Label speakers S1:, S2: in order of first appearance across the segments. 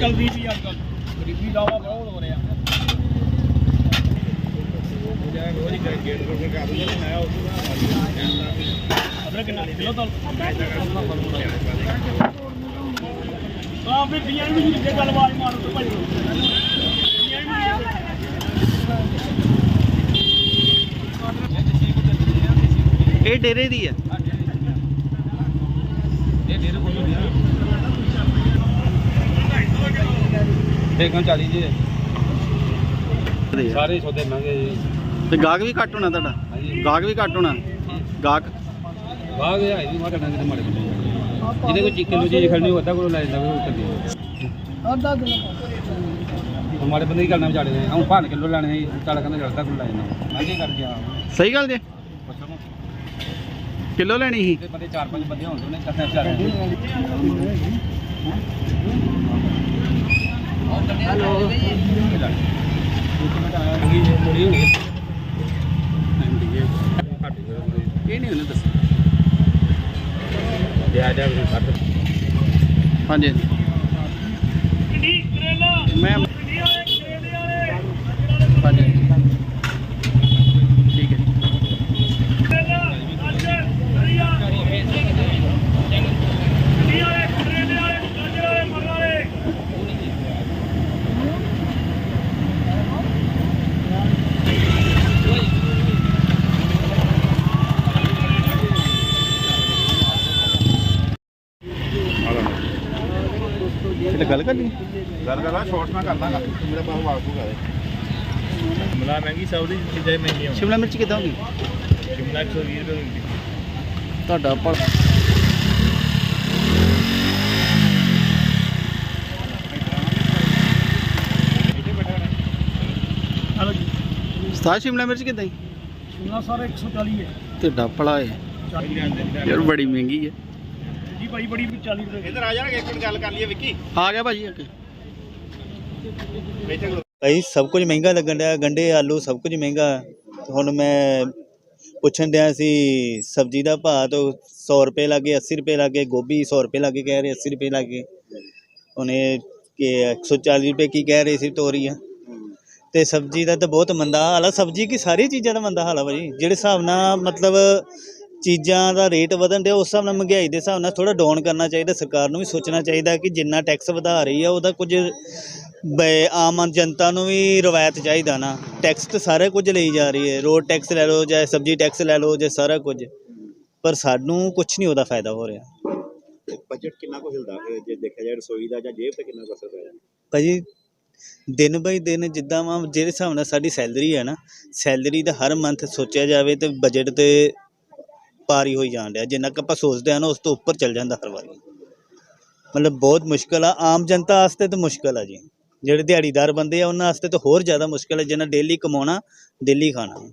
S1: ਚੱਲਦੀ ਸੀ ਅੱਜ ਕੱਲ ਗਰੀਬੀ ਦਾ ਵਾ ਬਹੁਤ ਹੋ ਰਿਹਾ। ਅਦਰਕ ਕਿੰਨਾ ਕਿਲੋ ਤਾਂ ਆ ਵੀ ਪੀਆਂ ਵੀ ਜੇ ਗੱਲ ਆਵਾਜ਼ ਮਾਰੋ ਤਾਂ ਭਾਈ।
S2: ਇਹ ਡੇਰੇ ਦੀ ਹੈ।
S3: ਦੇਖਾਂ 40 ਜੀ? ਸਾਰੇ ਸੌਦੇ ਮਹਿੰਗੇ ਜੀ।
S2: ਤੇ ਗਾਹਕ ਵੀ ਘੱਟ ਹੋਣਾ ਤੁਹਾਡਾ?
S3: ਹਾਂਜੀ।
S2: ਗਾਹਕ ਵੀ ਘੱਟ ਹੋਣਾ? ਗਾਹਕ?
S3: ਬਾਗ ਹੈ ਜੀ ਮਾਟਾ ਡੰਗ ਦੇ ਮਾੜੇ ਜਿਹਦੇ ਕੋਈ ਚੀਕੇ ਨੂੰ ਚੀਜ਼ ਖੜਨੀ ਉਹ ਅੱਧਾ ਕੋਲ ਲੈ ਜਾਂਦਾ ਕੋਈ ਉੱਤਰ ਗਿਆ
S1: ਅੱਧਾ ਕਿਲੋ।
S3: ਮਾੜੇ ਬੰਦੇ ਦੀ ਗੱਲ ਨਾ ਵਿਚਾਰੇ ਨੇ। ਹੁਣ ਭਾਣ ਕਿਲੋ ਲੈਣੇ ਸੀ ਚੱਲ ਕਹਿੰਦਾ ਜਲਦਾ ਕੋਲ ਲੈ ਜਾਂਦਾ ਮਹਿੰਗੇ ਕਰ ਗਿਆ।
S2: ਸਹੀ ਗੱਲ ਜੇ? ਕਿਲੋ ਲੈਣੀ ਸੀ?
S3: ਤੇ ਬੰਦੇ ਚਾਰ ਪੰਜ ਬੰਦੇ ਹੋਣ ਨੇ ਕਰਨਾ ਵਿਚਾਰੇ
S2: ਇਹ ਨਹੀਂ ਉਹਨੇ ਦੱਸਿਆ।
S3: ਜਾ ਜਾ ਕੱਟ
S2: ਹਾਂਜੀ। ਇਹ ਗੱਲ ਕਰਨੀ
S4: ਗੱਲ ਕਰਦਾ ਸ਼ਾਰਟ ਮੈਂ ਕਰਦਾ ਮੇਰਾ ਬਾਹੂ ਵਾਸੂਗਾ ਸ਼ਿਮਲਾ ਮਹਿੰਗੀ ਸਭ ਦੀ ਚੀਜ਼ਾਂ ਹੀ ਮਹਿੰਗੀਆਂ
S2: ਸ਼ਿਮਲਾ ਮਿਰਚ ਕਿਦਾਂ ਹੋਗੀ
S4: ਸ਼ਿਮਲਾ 120 ਰੁਪਏ ਹੁੰਦੀ
S2: ਤੁਹਾਡਾ ਪਰ
S1: ਹਲੋ ਜੀ।
S2: ਸਤਾ ਸ਼ਿਮਲਾ ਮਿਰਚ ਕਿਦਾਂ
S1: ਸ਼ਿਮਲਾ ਸਾਰਾ 140 ਹੈ।
S2: ਤੇ ਡੱਪਲਾ ਹੈ। ਯਾਰ ਬੜੀ ਮਹਿੰਗੀ ਹੈ।
S1: ਜੀ ਭਾਈ ਬੜੀ 40 ਰੁਪਏ।
S4: ਇੱਧਰ ਆ ਜਾਣਗੇ ਇੱਕ ਮਿੰਟ ਗੱਲ ਕਰ ਲਈਏ ਵਿੱਕੀ।
S2: ਆ ਗਿਆ ਭਾਜੀ ਅੱਗੇ।
S4: ਬੈਠੇ
S5: ਭਾਈ ਸਭ ਕੁਝ ਮਹਿੰਗਾ ਲੱਗਣ ਡਿਆ ਗੰਡੇ ਆਲੂ ਸਭ ਕੁਝ ਮਹਿੰਗਾ। ਹੁਣ ਮੈਂ ਪੁੱਛਣ ਡਿਆ ਸੀ ਸਬਜ਼ੀ ਦਾ ਭਾਅ ਤਾਂ 100 ਰੁਪਏ ਲੱਗੇ 80 ਰੁਪਏ ਲੱਗੇ ਗੋਭੀ 100 ਰੁਪਏ ਲੱਗੇ ਕਹਿ ਰਹੇ 80 ਰੁਪਏ ਲੱਗੇ ਉਹਨੇ ਕਿ 140 ਰੁਪਏ ਕੀ ਕਹਿ ਰਹੇ ਸੀ ਤੋਰੀਆਂ ਤੇ ਸਬਜ਼ੀ ਦਾ ਤਾਂ ਬਹੁਤ ਮੰਦਾ ਹਾਲ ਆ। ਸਬਜ਼ੀ ਕੀ ਸਾਰੀ ਚੀਜ਼ਾਂ ਦਾ ਮੰਦਾ ਹਾਲ ਆ ਭਾਜੀ। ਜਿਹੜੇ ਹਿਸਾਬ ਨਾਲ ਮਤਲਬ ਚੀਜ਼ਾਂ ਦਾ ਰੇਟ ਵਧਣ ਡਿਆ ਉਸ ਹਿਸਾਬ ਨਾਲ ਮਹਿੰਗਾਈ ਦੇ ਹਿਸਾਬ ਨਾਲ ਥੋੜਾ ਡਾਊਨ ਕਰਨਾ ਚਾਹੀਦਾ ਸਰਕਾਰ ਨੂੰ ਵੀ ਸੋਚਣਾ ਚਾਹੀਦਾ ਕਿ ਜਿੰਨਾ ਟੈਕਸ ਵਧਾ ਰਹੀ ਆ ਉਹਦਾ ਕੁਝ ਬਈ ਆਮ ਜਨਤਾ ਨੂੰ ਵੀ ਰਵਾਇਤ ਚਾਹੀਦਾ ਨਾ। ਟੈਕਸ ਤਾਂ ਸਾਰਾ ਕੁਝ ਲਈ ਜਾ ਰਹੀ ਹੈ ਰੋਡ ਟੈਕਸ ਲੈ ਲਓ ਜਾਂ ਸਬਜ਼ੀ ਟੈਕਸ ਲੈ ਲਓ ਜਾਂ ਸਾਰਾ ਕੁਝ। ਪਰ ਸਾਨੂੰ ਕੁਝ ਨਹੀਂ ਉਹਦਾ ਫਾਇਦਾ ਹੋ ਰਿਹਾ।
S4: ਬਜਟ ਕਿੰਨਾ ਕੁ ਹਿਲਦਾ ਫਿਰ ਜੇ ਦੇਖਿਆ ਜਾਏ ਰਸੋਈ ਦਾ ਜਾਂ ਜੇਬ ਤੇ ਕਿੰਨਾ ਕੁ ਅਸਰ ਪੈ ਜਾਂਦਾ
S5: ਭਾਜੀ ਦਿਨ ਬਾਈ ਦਿਨ ਜਿੱਦਾਂ ਵਾ ਜਿਹੜੇ ਹਿਸਾਬ ਨਾਲ ਸਾਡੀ ਸੈਲਰੀ ਹੈ ਨਾ ਸੈਲਰੀ ਦਾ ਹਰ ਮੰਥ ਸੋਚਿਆ ਜਾਵੇ ਤੇ ਬਜਟ ਤੇ ਪਾਰੀ ਹੋਈ ਜਾਣ ਡਿਆ। ਜਿੰਨਾ ਕੁ ਆਪਾਂ ਸੋਚਦੇ ਆ ਨਾ, ਉਸ ਤੋਂ ਉੱਪਰ ਚੱਲ ਜਾਂਦਾ ਹਰ ਵਾਰੀ। ਮਤਲਬ ਬਹੁਤ ਮੁਸ਼ਕਲ ਆ। ਆਮ ਜਨਤਾ ਵਾਸਤੇ ਤਾਂ ਮੁਸ਼ਕਲ ਆ ਜੀ। ਜਿਹੜੇ ਦਿਹਾੜੀਦਾਰ ਬੰਦੇ ਆ, ਉਹਨਾਂ ਵਾਸਤੇ ਤਾਂ ਹੋਰ ਜ਼ਿਆਦਾ ਮੁਸ਼ਕਲ ਹੈ ਜਿਹਨਾਂ ਡੇਲੀ ਕਮਾਉਣਾ, ਡੇਲੀ ਖਾਣਾ।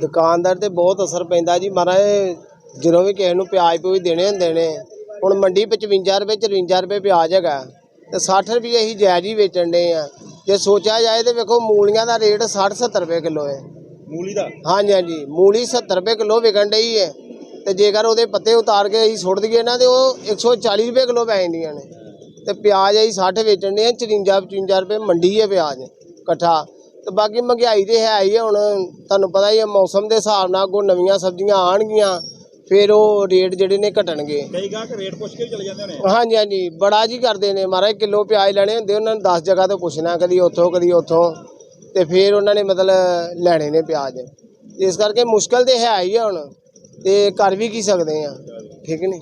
S6: ਦੁਕਾਨਦਾਰ ਤੇ ਬਹੁਤ ਅਸਰ ਪੈਂਦਾ ਜੀ। ਮਹਾਰਾਜ, ਜਦੋਂ ਵੀ ਕਿਸੇ ਨੂੰ ਪਿਆਜ਼ ਪੂਜ ਦੇਣੇ ਹੁੰਦੇ ਨੇ, ਹੁਣ ਮੰਡੀ 55 ਰੁਪਏ 54 ਰੁਪਏ ਪਿਆਜ਼ ਹੈਗਾ। ਤੇ 60 ਰੁਪਏ ਅਸੀਂ ਜਾਇਜ਼ ਹੀ ਵੇਚਣ ਦੇ ਆ। ਜੇ ਸੋਚਿਆ ਜਾਏ ਤੇ ਵੇਖੋ, ਮੂਲੀਆਂ ਦਾ ਰੇਟ 60 70 ਰੁਪਏ ਕਿਲੋ ਹੈ।
S4: ਮੂਲੀ ਦਾ?
S6: ਹਾਂਜੀ ਹਾਂਜੀ। ਮੂਲੀ 70 ਰੁਪਏ ਕਿਲੋ ਵਿਕਣ ਡਈ ਹੈ ਤੇ ਜੇਕਰ ਉਹਦੇ ਪੱਤੇ ਉਤਾਰ ਕੇ ਅਸੀਂ ਸੁੱਟ ਦਈਏ ਨਾ ਤੇ ਉਹ 140 ਰੁਪਏ ਕਿਲੋ ਪੈ ਜਾਂਦੀਆਂ ਨੇ। ਤੇ ਪਿਆਜ਼ ਅਸੀਂ 60 ਵੇਚਣ ਦੇ ਆ 54 55 ਰੁਪਏ ਮੰਡੀ ਹੈ ਪਿਆਜ਼ ਇਕੱਠਾ। ਤੇ ਬਾਕੀ ਮਹਿੰਗਾਈ ਦੇ ਹੈ ਹੀ ਹੁਣ ਤੁਹਾਨੂੰ ਪਤਾ ਹੀ ਹੈ ਮੌਸਮ ਦੇ ਹਿਸਾਬ ਨਾਲ ਅੱਗੋਂ ਨਵੀਆਂ ਸਬਜ਼ੀਆਂ ਆਣਗੀਆਂ ਫਿਰ ਉਹ ਰੇਟ ਜਿਹੜੇ ਨੇ ਘਟਣਗੇ।
S4: ਕਈ ਗਾਹਕ ਰੇਟ ਪੁੱਛ ਕੇ ਚਲੇ ਜਾਂਦੇ ਨੇ।
S6: ਹਾਂਜੀ ਹਾਂਜੀ। ਬੜਾ ਜੀ ਕਰਦੇ ਨੇ। ਮਹਾਰਾਜ ਕਿਲੋ ਪਿਆਜ਼ ਲੈਣੇ ਹੁੰਦੇ ਉਹਨਾਂ ਨੂੰ 10 ਜਗ੍ਹਾ ਤੋਂ ਪੁੱਛਣਾ ਕਦੀ ਉੱਥੋਂ ਕਦੀ ਉੱਥੋਂ। ਤੇ ਫਿਰ ਉਹਨਾਂ ਨੇ ਮਤਲਬ ਲੈਣੇ ਨੇ ਪਿਆਜ਼। ਇਸ ਕਰਕੇ ਮੁਸ਼ਕਲ ਤੇ ਹੈ ਹੀ ਆ ਹੁਣ। ਤੇ ਕਰ ਵੀ ਕੀ ਸਕਦੇ ਆ। ਠੀਕ ਨਹੀਂ?